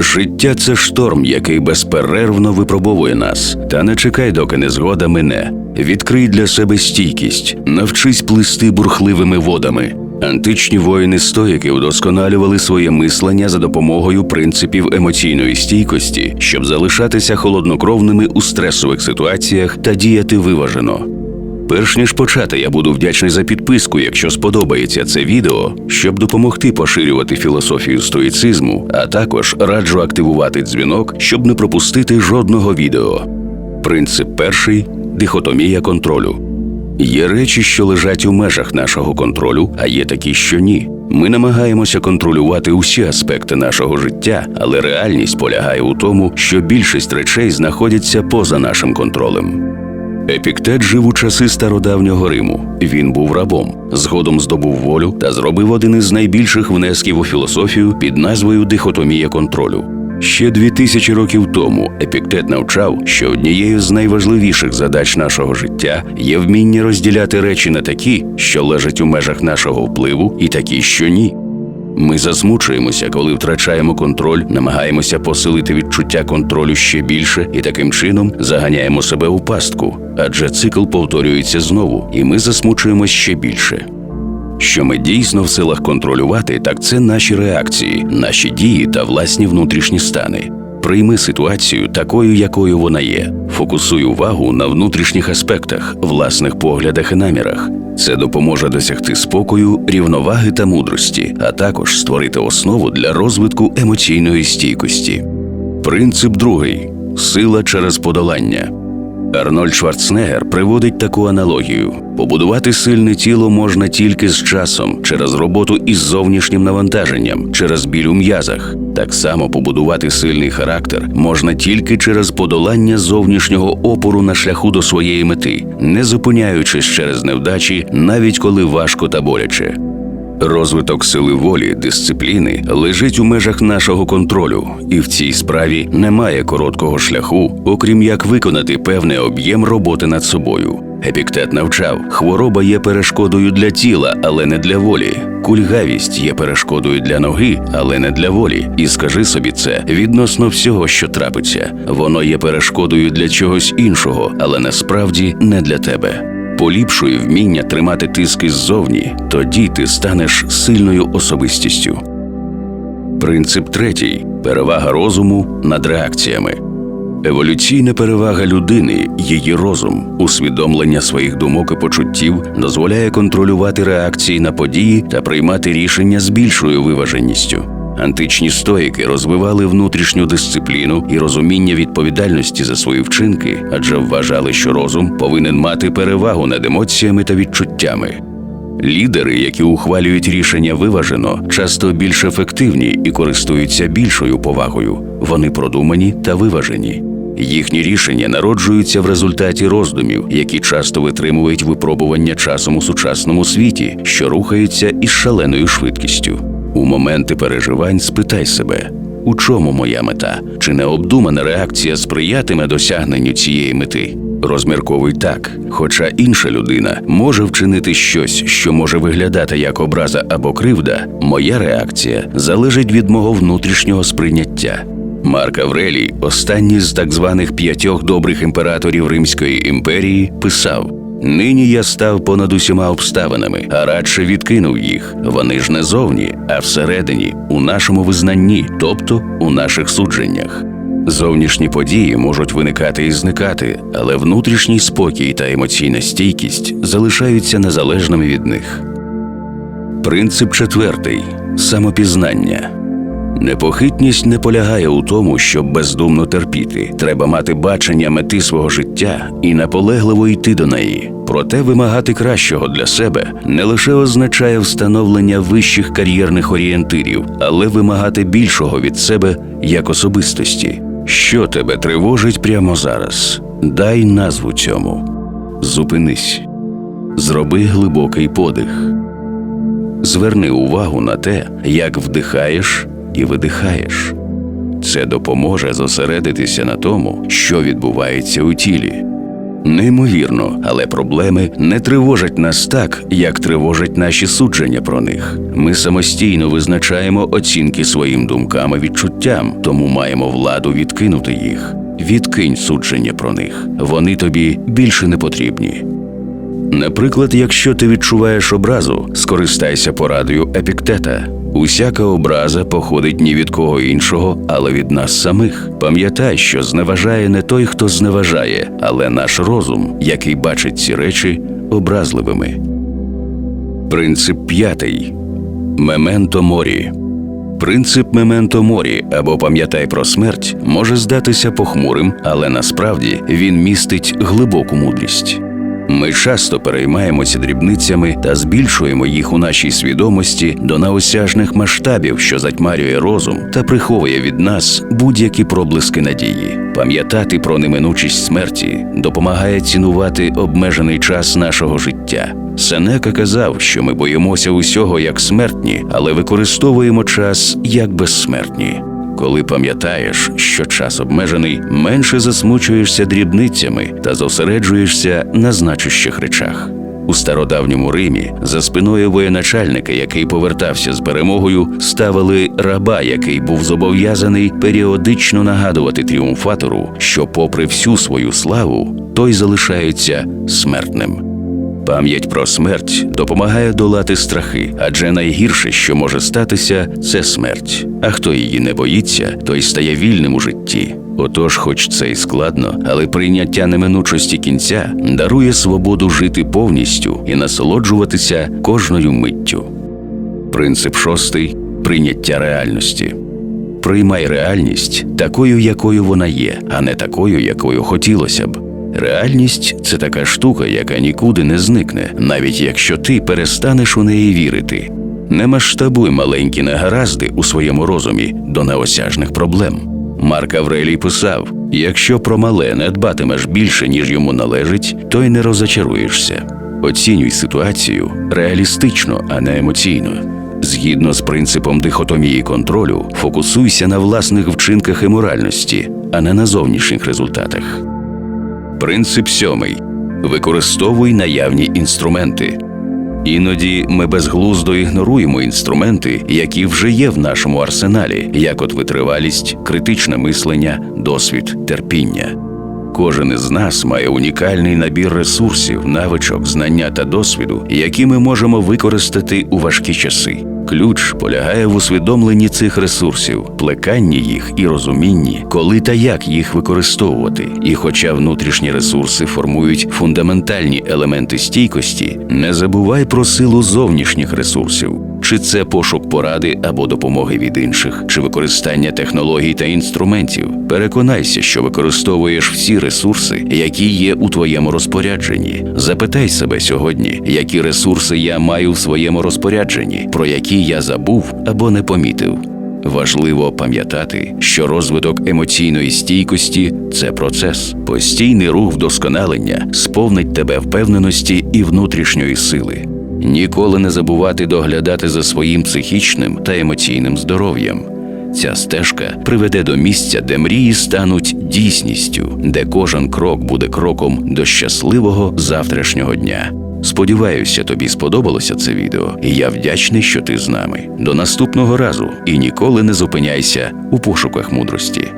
Життя це шторм, який безперервно випробовує нас. Та не чекай, доки незгода мине. Відкрий для себе стійкість, навчись плисти бурхливими водами. Античні воїни стоїки удосконалювали своє мислення за допомогою принципів емоційної стійкості, щоб залишатися холоднокровними у стресових ситуаціях та діяти виважено. Перш ніж почати, я буду вдячний за підписку, якщо сподобається це відео, щоб допомогти поширювати філософію стоїцизму, а також раджу активувати дзвінок, щоб не пропустити жодного відео. Принцип перший дихотомія контролю. Є речі, що лежать у межах нашого контролю, а є такі, що ні. Ми намагаємося контролювати усі аспекти нашого життя, але реальність полягає у тому, що більшість речей знаходяться поза нашим контролем. Епіктет жив у часи стародавнього Риму. Він був рабом, згодом здобув волю та зробив один із найбільших внесків у філософію під назвою Дихотомія контролю. Ще дві тисячі років тому Епіктет навчав, що однією з найважливіших задач нашого життя є вміння розділяти речі на такі, що лежать у межах нашого впливу, і такі, що ні. Ми засмучуємося, коли втрачаємо контроль, намагаємося посилити відчуття контролю ще більше і таким чином заганяємо себе у пастку, адже цикл повторюється знову, і ми засмучуємось ще більше. Що ми дійсно в силах контролювати, так це наші реакції, наші дії та власні внутрішні стани. Прийми ситуацію такою, якою вона є. Фокусуй увагу на внутрішніх аспектах, власних поглядах і намірах. Це допоможе досягти спокою, рівноваги та мудрості, а також створити основу для розвитку емоційної стійкості. Принцип другий сила через подолання. Арнольд Шварценеггер приводить таку аналогію: побудувати сильне тіло можна тільки з часом, через роботу із зовнішнім навантаженням, через біль у м'язах. Так само побудувати сильний характер можна тільки через подолання зовнішнього опору на шляху до своєї мети, не зупиняючись через невдачі, навіть коли важко та боляче. Розвиток сили волі, дисципліни лежить у межах нашого контролю, і в цій справі немає короткого шляху, окрім як виконати певний об'єм роботи над собою. Епіктет навчав, хвороба є перешкодою для тіла, але не для волі. Кульгавість є перешкодою для ноги, але не для волі. І скажи собі це відносно всього, що трапиться. Воно є перешкодою для чогось іншого, але насправді не для тебе. Поліпшуй вміння тримати тиски ззовні, тоді ти станеш сильною особистістю. Принцип третій перевага розуму над реакціями. Еволюційна перевага людини, її розум, усвідомлення своїх думок і почуттів дозволяє контролювати реакції на події та приймати рішення з більшою виваженістю. Античні стоїки розвивали внутрішню дисципліну і розуміння відповідальності за свої вчинки, адже вважали, що розум повинен мати перевагу над емоціями та відчуттями. Лідери, які ухвалюють рішення виважено, часто більш ефективні і користуються більшою повагою. Вони продумані та виважені. Їхні рішення народжуються в результаті роздумів, які часто витримують випробування часом у сучасному світі, що рухається із шаленою швидкістю. У моменти переживань спитай себе, у чому моя мета? Чи необдумана реакція сприятиме досягненню цієї мети? Розмірковуй так, хоча інша людина може вчинити щось, що може виглядати як образа або кривда, моя реакція залежить від мого внутрішнього сприйняття. Марк Аврелій, останній з так званих п'ятьох добрих імператорів Римської імперії, писав: Нині я став понад усіма обставинами, а радше відкинув їх. Вони ж не зовні, а всередині, у нашому визнанні, тобто у наших судженнях. Зовнішні події можуть виникати і зникати, але внутрішній спокій та емоційна стійкість залишаються незалежними від них. Принцип четвертий самопізнання. Непохитність не полягає у тому, щоб бездумно терпіти. Треба мати бачення мети свого життя і наполегливо йти до неї. Проте вимагати кращого для себе не лише означає встановлення вищих кар'єрних орієнтирів, але вимагати більшого від себе як особистості. Що тебе тривожить прямо зараз? Дай назву цьому. Зупинись, зроби глибокий подих. Зверни увагу на те, як вдихаєш і видихаєш. Це допоможе зосередитися на тому, що відбувається у тілі. Неймовірно, але проблеми не тривожать нас так, як тривожать наші судження про них. Ми самостійно визначаємо оцінки своїм думкам і відчуттям, тому маємо владу відкинути їх. Відкинь судження про них. Вони тобі більше не потрібні. Наприклад, якщо ти відчуваєш образу, скористайся порадою епіктета. Усяка образа походить ні від кого іншого, але від нас самих. Пам'ятай, що зневажає не той, хто зневажає, але наш розум, який бачить ці речі образливими. Принцип п'ятий Мементо морі. Принцип мементо морі або пам'ятай про смерть може здатися похмурим, але насправді він містить глибоку мудрість. Ми часто переймаємося дрібницями та збільшуємо їх у нашій свідомості до неосяжних масштабів, що затьмарює розум та приховує від нас будь-які проблиски надії. Пам'ятати про неминучість смерті допомагає цінувати обмежений час нашого життя. Сенека казав, що ми боїмося усього як смертні, але використовуємо час як безсмертні. Коли пам'ятаєш, що час обмежений, менше засмучуєшся дрібницями та зосереджуєшся на значущих речах. У стародавньому Римі за спиною воєначальника, який повертався з перемогою, ставили раба, який був зобов'язаний періодично нагадувати тріумфатору, що, попри всю свою славу, той залишається смертним. Пам'ять про смерть допомагає долати страхи, адже найгірше, що може статися, це смерть. А хто її не боїться, той стає вільним у житті. Отож, хоч це й складно, але прийняття неминучості кінця дарує свободу жити повністю і насолоджуватися кожною миттю. Принцип шостий прийняття реальності. Приймай реальність такою, якою вона є, а не такою, якою хотілося б. Реальність це така штука, яка нікуди не зникне, навіть якщо ти перестанеш у неї вірити. Не масштабуй маленькі негаразди у своєму розумі до неосяжних проблем. Марк Аврелій писав: якщо про мале не дбатимеш більше, ніж йому належить, то й не розочаруєшся. Оцінюй ситуацію реалістично, а не емоційно. Згідно з принципом дихотомії контролю, фокусуйся на власних вчинках і моральності, а не на зовнішніх результатах. Принцип сьомий використовуй наявні інструменти. Іноді ми безглуздо ігноруємо інструменти, які вже є в нашому арсеналі, як от витривалість, критичне мислення, досвід, терпіння. Кожен із нас має унікальний набір ресурсів, навичок, знання та досвіду, які ми можемо використати у важкі часи. Ключ полягає в усвідомленні цих ресурсів, плеканні їх і розумінні, коли та як їх використовувати. І хоча внутрішні ресурси формують фундаментальні елементи стійкості, не забувай про силу зовнішніх ресурсів. Чи це пошук поради або допомоги від інших, чи використання технологій та інструментів. Переконайся, що використовуєш всі ресурси, які є у твоєму розпорядженні. Запитай себе сьогодні, які ресурси я маю в своєму розпорядженні, про які я забув або не помітив. Важливо пам'ятати, що розвиток емоційної стійкості це процес. Постійний рух вдосконалення сповнить тебе впевненості і внутрішньої сили. Ніколи не забувати доглядати за своїм психічним та емоційним здоров'ям. Ця стежка приведе до місця, де мрії стануть дійсністю, де кожен крок буде кроком до щасливого завтрашнього дня. Сподіваюся, тобі сподобалося це відео, і я вдячний, що ти з нами. До наступного разу і ніколи не зупиняйся у пошуках мудрості.